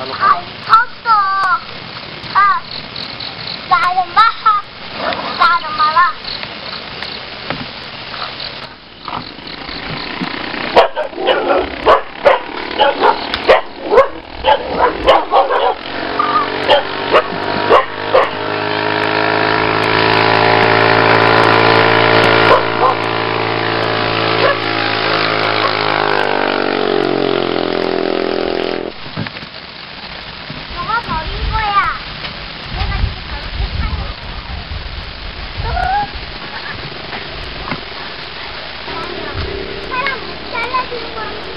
아, 컸어. 아, 나는 마하. 나는 마라. 너가 버린 거야. 내가 이거 잘못해 사람 못 잘라주는 거랑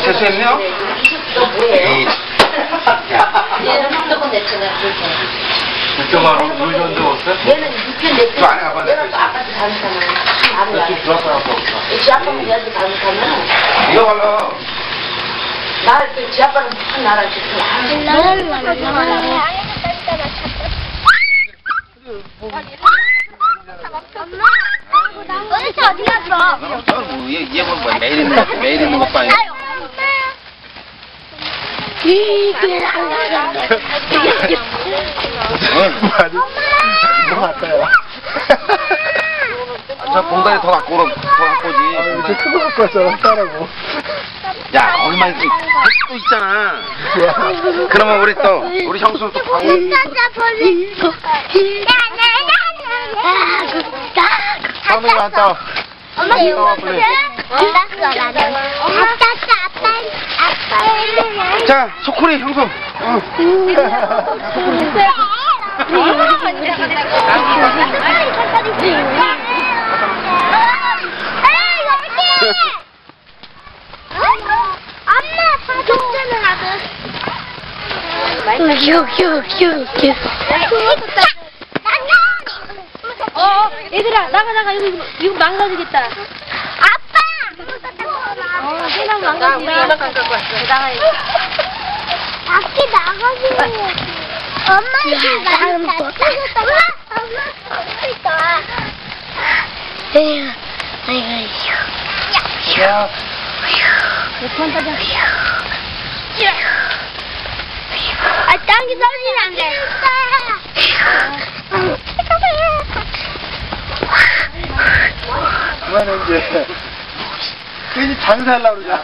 세수했네요? 이, 얘는 무조건 냈잖아. 이쪽으로 물 줬는데 없어? 얘는 육견 냈지. 가봐, 내 얘는 또 아까도 잘못하면 없어. 지 아빠는 얘한테 잘못하면 이거 발라. 나를 지 아빠는 무슨 나라를 지금 도대체 어디 갔어? 뭐, 얘, 얘 뭐, 매일 있는, 거- 매일 있는 것도 아니고. 이게 나가는데. 뭐 할까요? 저 봉다리 더 갖고 오라, 더 갖고 이렇게 오지. 큰거 갖고 왔잖아, 따라고. 야, 거기만 있지. 또 있잖아. 그러면 우리 또, 우리 형수 또 가고. 찾아버리고 사무실 왔다. 엄마 이거 나와, 빨리. 몰랐어 나는 아빠 아빠 아빠 자, 소쿠리 형수. 어. 엄마 사줬잖아 나도 휴휴휴휴 어, 얘들아, 나가, 나가. 이거, 이거 망가지겠다. 아빠 어, 세상. 나가야지. 밖에 나가세요. 엄마 이거 많이 다 엄마, 엄마, 있다. 에휴, 아이고, 야, 아, 땅이 떨리면 안 돼. 그만해, 이제. 괜히 장사하려고 그러냐.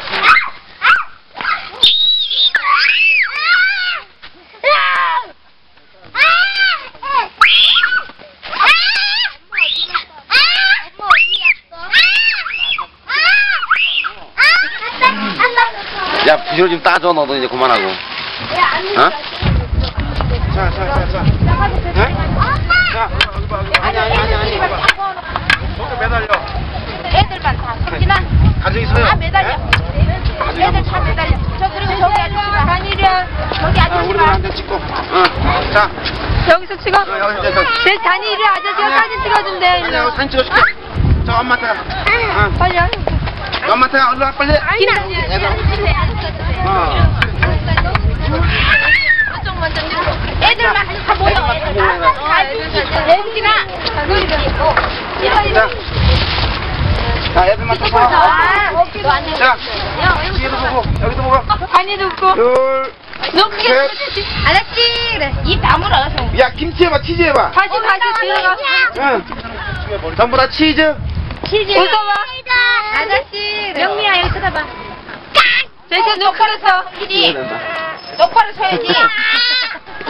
야, 부시로 좀 따줘, 너도 이제 그만하고. 어? 자, 자, 자, 자. 네? 자, 아니, 아니, 아니, 아니. 저기 매달려. 애들만 다 성진아. 가져 있어요. 다 매달려. 가져 애들 다 매달려. 저 그리고 저기 아저씨가 단일이야. 저기 자, 아저씨가. 우리도 한대 찍고. 응. 자, 여기서 찍어. 저. 제 단일이 아저씨가 사진 찍어준대. 아니, 여기 사진 찍어줄게. 저 엄마한테 가. 응. 빨리 와. 엄마한테 가. 얼른 와, 빨리. 기나. 어. 애들만 다 모여. 애들아. 자. 자, 애들만 다 봐. 자, 뒤에도 보고, 여기도 보고. 단이도 웃고. 둘, 너 크게 셋. 소리지. 알았지? 그래. 입 다물어. 야, 김치 해봐, 치즈 해봐. 다시 다시 들어가. 응. 전부 다 치즈. 치즈. 웃어봐. 아저씨. 영미야 여기 쳐다봐. 대신 똑바로 서. 이리. 똑바로 서야지.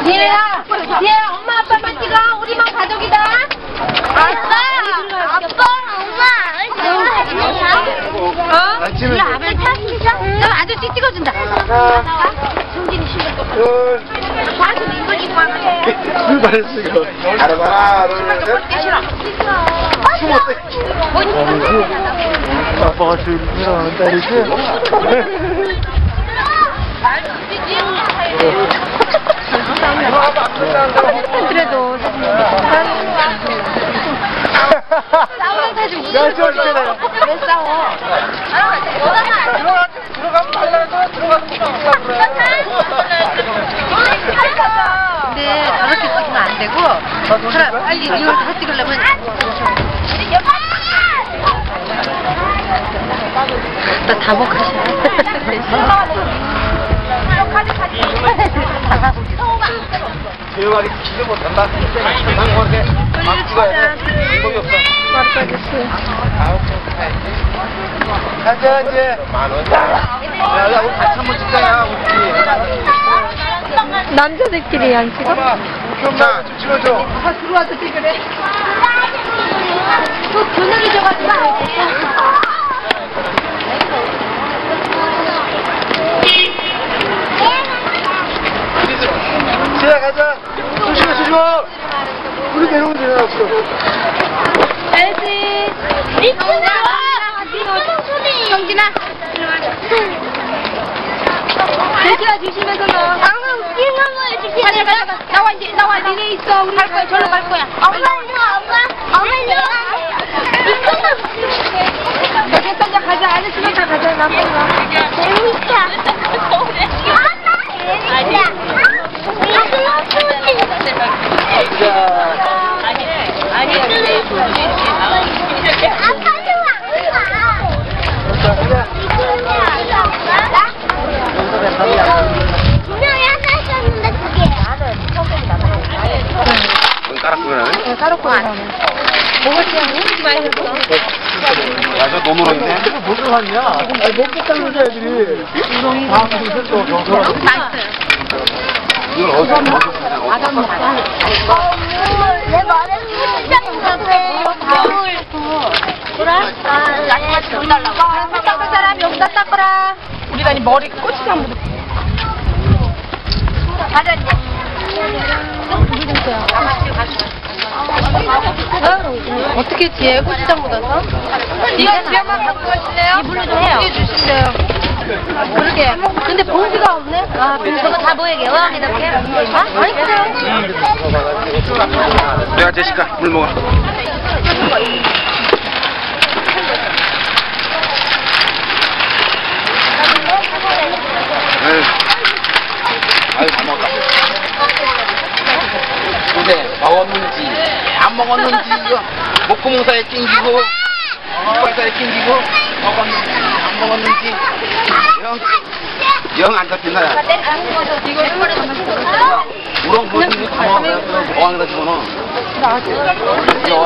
니네야. 니네 엄마 아빠만 찍어. 우리만 가족이다. 아빠, 아빠, 엄마, 어? 아침에. 아빠 탔어? 너 아저씨 찍어준다. 하나, 둘, 다시 이거 입고 돼. 둘 말했어, 이거. 하나, 둘, 셋. 숨었대. 아빠가 제일 사랑하는 딸이지? 그래도 싸우는 야, 저 있잖아요. 왜 싸워? 들어가, 들어가면 들어가서 싸우려고 그래. 근데 저렇게 찍으면 안 되고 사람 빨리 이걸 다 찍으려면 나 다목하시네. 조용하게 기도 못한다. 방송한테 막 찍어야 돼. 방법이 없어. 아우, 가자, 이제. 만 원. 야, 야, 우리 같이 한번 찍자야, 우리. 남자들끼리 안 찍어? 자, 좀 찍어줘. 다 들어와서 찍으래. 또 돈을 줘가지고. 지야, 가자. 조심해, 조심해. 우리 내려오면 되잖아, 지금. 알지. 성진아. 대신아 조심해서 너. 방금 웃긴 거 보여줄게. 가자 가자 가자. 나와 이제 나와 니네 있어. 우리 갈 거야. 절로 갈 거야. 엄마 일로 와, 엄마. 엄마 일로 와. 너 됐다 이제 가자. 아저씨만 다 가자. 나 빨리 와. 재밌다. 아니야. 아빠도 자, 많이 했어? 야, 저 노노랑인데? 뭘로 왔냐? 아니, 먹겠다는 거지, 애들이. 이걸 어디서 먹었어? 아담 먹어. 내 머리를 그래? 좀 달라고. 닦을 사람 여기다 닦아라. 우리 다니 머리 꼬치장 묻어. 가자 이제. 어? 어떻게 뒤에 고추장 묻어서? 이거 집에만 갖고 가실래요? 이불로도 해요. 주신대요. 그러게. 근데 봉지가 없네. 아, 봉지가 다 보이게 와 이렇게. 아, 아니요. 내가 제시카, 물 먹어. 에휴. 아유, 다 먹었다. 근데 먹었는지, 안 먹었는지, 이거 목구멍 사이에 낑기고, 이빨 사이에 낑기고, 먹었는지, 안 먹었는지, 영, 영안 잡힌다, 야. 우렁 거다 먹었어. 어항에다 집어넣어. 여왕.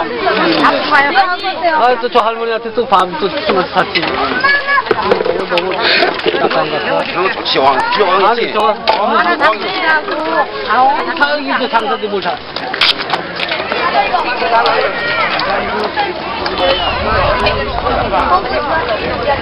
아, 또 저 할머니한테 또밤또 주면 샀지. 너무 같아. 좋지. 집에 어항 아니? 저거, 하고 사장님도 장사도 뭘 사. 아,